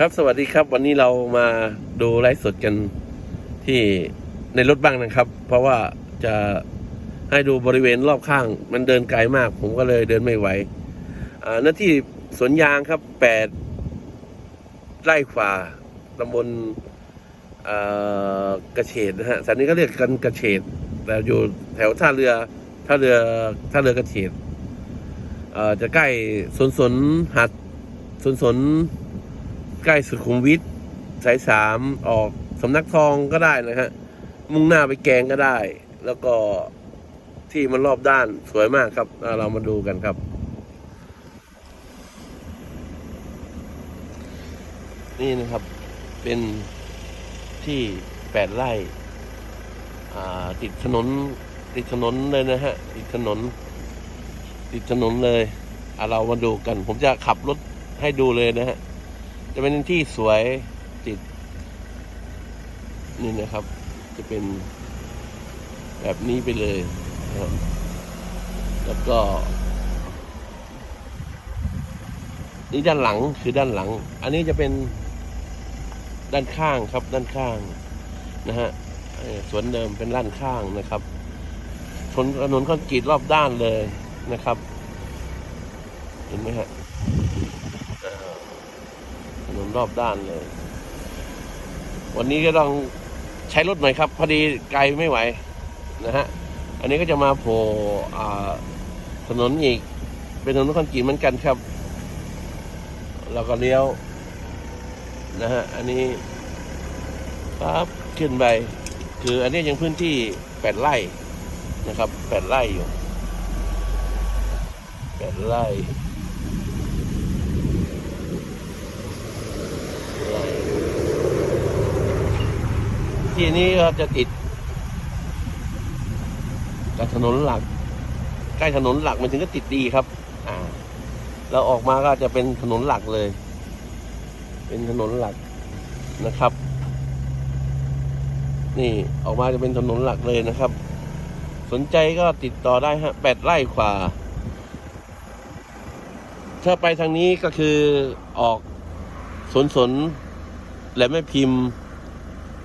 ครับสวัสดีครับ วันนี้เรามาดูไลฟ์สดกันที่ในรถบ้างนะครับ เพราะว่าจะให้ดูบริเวณรอบข้าง มันเดินไกลมาก ผมก็เลยเดินไม่ไหวหน้าที่สวนยางครับแปดไร่ฝ่าตำบลกระเฉดนะฮะสันนี้ก็เรียกกันกระเฉดแต่อยู่แถวท่าเรือท่าเรือท่าเรือกระเฉดจะใกล้สวนสนหัดสวนสน ใกล้สุขุมวิทสายสามออกสำนักทองก็ได้นะฮะ มุ่งหน้าไปแกงก็ได้ แล้วก็ที่มันรอบด้านสวยมากครับอ่าเรามาดูกันครับ นี่นะครับเป็นที่แปดไร่ติดถนน ติดถนนเลยนะฮะ ติดถนน ติดถนนเลยอ่าเรามาดูกัน ผมจะขับรถให้ดูเลยนะฮะ จะเป็นที่สวยติด นี่นะครับ จะเป็นแบบนี้ไปเลยนะครับ แล้วก็ นี่ด้านหลังคือด้านหลัง อันนี้จะเป็นด้านข้างครับ ด้านข้างนะฮะสวนเดิมเป็นด้านข้างนะครับถนนถนนคอนกรีตรอบด้านเลยนะครับ เห็นไหมฮะ รอบด้านเลย วันนี้ก็ต้องใช้รถหน่อยครับ พอดีไกลไม่ไหวนะฮะ อันนี้ก็จะมาโผล่ถนนอีก เป็นถนนคอนกรีตเหมือนกันครับเราก็เลี้ยว นะฮะ อันนี้ปั๊บขึ้นไป คืออันนี้ยังพื้นที่แปดไร่นะครับแปดไร่อยู่แปดไร่ ที่นี้ก็จะติดกับถนนหลัก ใกล้ถนนหลักมันถึงก็ติดดีครับ อ่าเราออกมาก็จะเป็นถนนหลักเลย เป็นถนนหลักนะครับ นี่ออกมาจะเป็นถนนหลักเลยนะครับ สนใจก็ติดต่อได้ฮะแปดไร่ขวาถ้าไปทางนี้ก็คือออกสนสนและไม่พิมพ์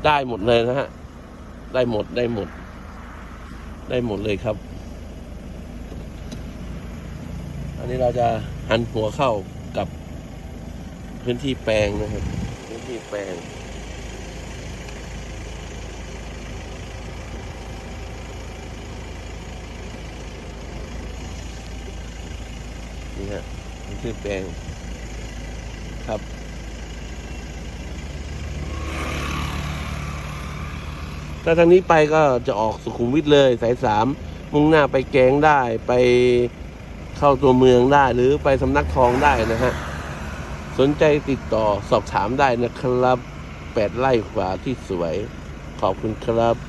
ได้หมดเลยนะฮะ ได้หมดได้หมด ได้หมดเลยครับ อันนี้เราจะหันหัวเข้ากับพื้นที่แปลงนะครับ พื้นที่แปลงนี่ฮะพื้นที่แปลงครับ ถ้าทางนี้ไปก็จะออกสุขุมวิทเลยสายสามมุ่งหน้าไปแกงได้ไปเข้าตัวเมืองได้หรือไปสำนักทองได้นะฮะ สนใจติดต่อสอบถามได้นะครับแปดไร่กว่าที่สวย ขอบคุณครับ